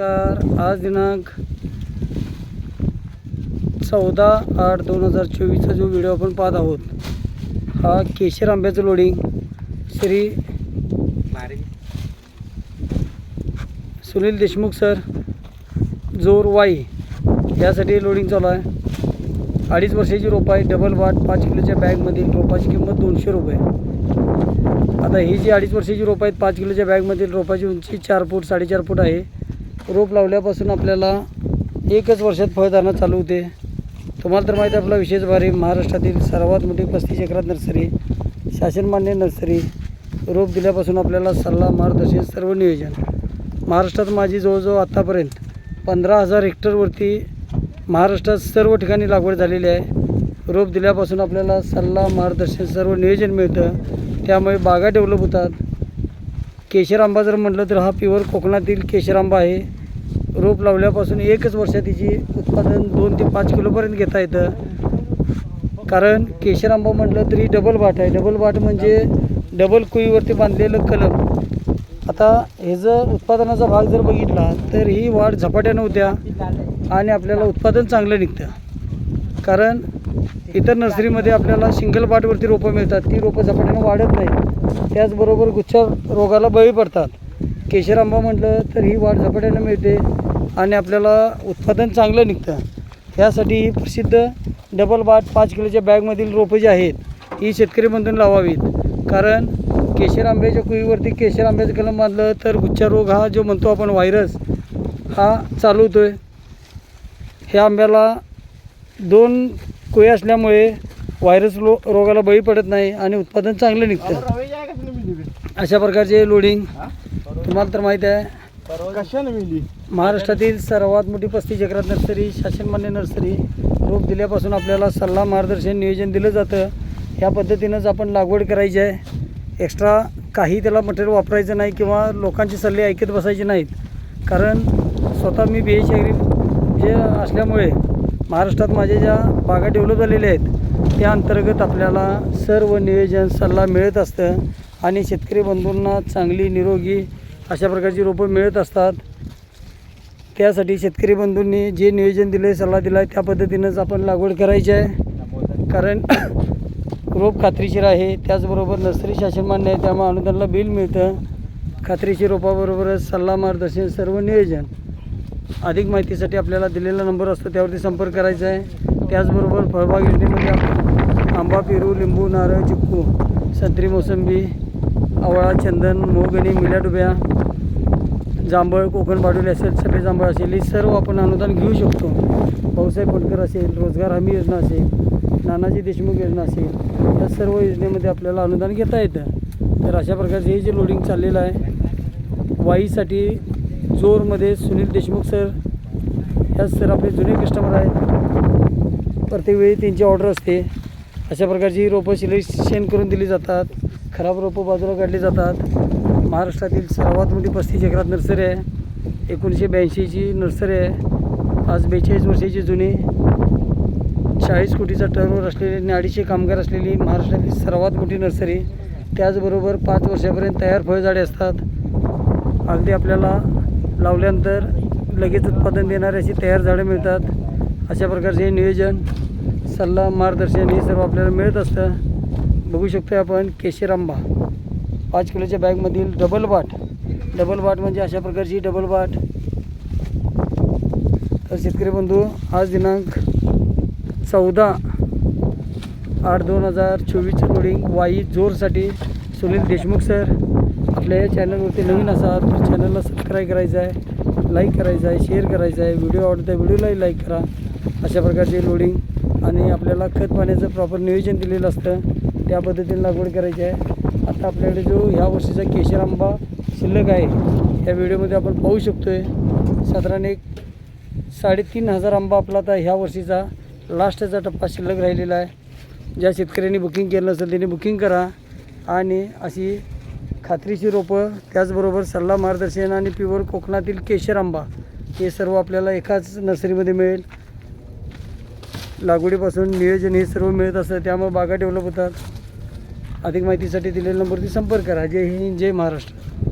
नमस्कार आज दिनांक चौदा आठ दोन हजार चोवीसचा जो व्हिडिओ आपण पाहत आहोत हा केशर आंब्याचं लोडिंग श्री सुनील देशमुख सर जोर वाई यासाठी लोडिंग चालू आहे. अडीच वर्षाची रोपं आहे डबल वाट पाच किलोच्या बॅगमधील रोपाची किंमत दोनशे रुपये. आता ही जी अडीच वर्षाची रोपं आहेत पाच किलोच्या बॅगमधील रोपाची उंची चार फूट साडेचार फूट आहे. रोप लावल्यापासून आपल्याला एकच वर्षात फळधारणा चालू होते. तुम्हाला तर माहिती आहे आपला विशेष भारी महाराष्ट्रातील सर्वात मोठी पस्तीस एकरात नर्सरी शासनमान्य नर्सरी. रोप दिल्यापासून आपल्याला सल्ला मार्गदर्शन सर्व नियोजन. महाराष्ट्रात माझी जवळजवळ आत्तापर्यंत पंधरा हजार हेक्टरवरती महाराष्ट्रात सर्व ठिकाणी लागवड झालेली आहे. रोप दिल्यापासून आपल्याला सल्ला मार्गदर्शन सर्व नियोजन मिळतं. त्यामुळे बागा डेव्हलप होतात. केशर आंबा जर म्हटलं तर हा प्युअर कोकणातील केशर आंबा आहे. रोप लावल्यापासून एकच वर्ष तिची उत्पादन दोन ते पाच किलोपर्यंत घेता येतं. कारण केशर आंबा म्हटलं तरी डबल बाट आहे. डबल बाट म्हणजे डबल कुईवरती बांधलेलं कलम. आता हे जर उत्पादनाचा भाग जर बघितला तर ही वाढ झपाट्यानं होत्या आणि आपल्याला उत्पादन चांगलं निघतं. कारण इतर नर्सरीमध्ये आपल्याला सिंगल बाटवरती रोपं मिळतात. ती रोपं झपाट्यानं वाढत नाही. त्याचबरोबर गुच्छा रोगाला बळी पडतात. केशर आंबा म्हटलं तर ही वाढ झपाट्यानं मिळते आणि आपल्याला उत्पादन चांगलं निघतं. ह्यासाठी ही प्रसिद्ध डबल बाट पाच किलोच्या बॅगमधील रोपं जी आहेत ही शेतकरी बंधून लावावीत. कारण केशर आंब्याच्या कुईवरती केशर आंब्याचं कलम बांधलं तर गुच्छा रोग हा जो म्हणतो आपण व्हायरस हा चालू होतो आहे ह्या आंब्याला दोन कुई असल्यामुळे व्हायरस रो रोगाला बळी पडत नाही आणि उत्पादन चांगलं निघतं. अशा प्रकारचे लोडिंग तुम्हाला तर माहीत आहे कशाने मिली महाराष्ट्रातील सर्वात मोठी पस्तीस एकरात नर्सरी शासनमान्य नर्सरी रोप दिल्यापासून आपल्याला सल्ला मार्गदर्शन नियोजन दिलं जातं. ह्या पद्धतीनंच आपण लागवड करायची आहे. एक्स्ट्रा काही त्याला मटेरियल वापरायचं नाही किंवा लोकांचे सल्ले ऐकत बसायचे नाहीत. कारण स्वतः मी बी एच ॲग्री जे असल्यामुळे महाराष्ट्रात माझ्या ज्या बागा डेव्हलप झालेल्या आहेत त्या अंतर्गत आपल्याला सर्व नियोजन सल्ला मिळत असतं. आणि शेतकरी बंधूंना चांगली निरोगी अशा प्रकारची रोपं मिळत असतात. त्यासाठी शेतकरी बंधूंनी जे नियोजन दिले सल्ला दिला आहे त्या पद्धतीनंच आपण लागवड करायची आहे. कारण रोप खात्रीशीर आहे त्याचबरोबर नर्सरी शासन मान्य आहे त्यामुळे अनुदानला बिल मिळतं. खात्रीशीर रोपाबरोबरच सल्ला मार्गदर्शन सर्व नियोजन. अधिक माहितीसाठी आपल्याला दिलेला नंबर असतो त्यावरती संपर्क करायचा आहे. त्याचबरोबर फळबाग योजनेमध्ये आंबा पेरू लिंबू नारळ चिक्कू संत्री मोसंबी आवळा चंदन मोग आणि मिल्याडुब्या जांभळ कोकण बाडुले असेल सफेद जांभळ असेल हे सर्व आपण अनुदान घेऊ शकतो. भाऊसाहेब फटकर असेल रोजगार हमी योजना असेल नानाजी देशमुख योजना असेल या सर्व योजनेमध्ये आपल्याला अनुदान घेता येतं. तर अशा प्रकारचं हे जे लोडिंग चाललेलं आहे वाईसाठी जोरमध्ये सुनील देशमुख सर ह्या सर आपले जुने कस्टमर आहेत. प्रत्येक वेळी त्यांची ऑर्डर असते. अशा प्रकारची रोपं सिलेक्शन करून दिली जातात. खराब रोपं बाजूला काढली जातात. महाराष्ट्रातील सर्वात मोठी पस्तीस एकरात नर्सरी आहे. एकोणीसशे ब्याऐंशीची नर्सरी आहे. आज बेचाळीस वर्षाची जुनी. चाळीस कोटीचा टर्नओव्हर असलेली आणि अडीचशे कामगार असलेली महाराष्ट्रातील सर्वात मोठी नर्सरी. त्याचबरोबर पाच वर्षापर्यंत तयार फळझाडे असतात. अगदी आपल्याला लावल्यानंतर लगेच उत्पादन देणारे अशी तयार झाडं मिळतात. अशा प्रकारचे हे नियोजन सल्ला मार्गदर्शन हे सर्व आपल्याला मिळत असतं. बघू शकतो आपण केशर आंबा पाच किलोच्या बॅगमधील डबल बाट डबल बाट म्हणजे अशा प्रकारची डबल बाट तर शेतकरी बंधू आज दिनांक चौदा आठ दोन हजार चोवीसचं लोडिंग वाई जोरसाठी सुनील देशमुख सर आपल्या या चॅनलवरती नवीन असाल तर चॅनलला सबस्क्राईब करायचं आहे लाईक करायचं आहे शेअर करायचं आहे. व्हिडिओ आवडता व्हिडिओलाही लाईक करा. अशा प्रकारचे लोडिंग आणि आपल्याला खत पाण्याचं प्रॉपर नियोजन दिलेलं असतं. त्या पद्धतीने लागवड करायची आहे. आता आपल्याकडे जो ह्या वर्षीचा केशर आंबा शिल्लक आहे या व्हिडिओमध्ये आपण पाहू शकतो आहे साधारण एक साडेतीन हजार आंबा आपला आता ह्या वर्षीचा लास्टचा टप्पा शिल्लक राहिलेला आहे. ज्या शेतकऱ्यांनी बुकिंग केलं असेल त्यांनी बुकिंग करा. आणि अशी खात्रीची रोपं त्याचबरोबर सल्ला मार्गदर्शन आणि प्युअर कोकणातील केशर आंबा हे सर्व आपल्याला एकाच नर्सरीमध्ये मिळेल. लागवडीपासून नियोजन हे सर्व मिळत असतं त्यामुळे बागा डेव्हलप होतात. अधिक माहितीसाठी दिलेल्या नंबरवरती संपर्क करा. जय हिंद जय महाराष्ट्र.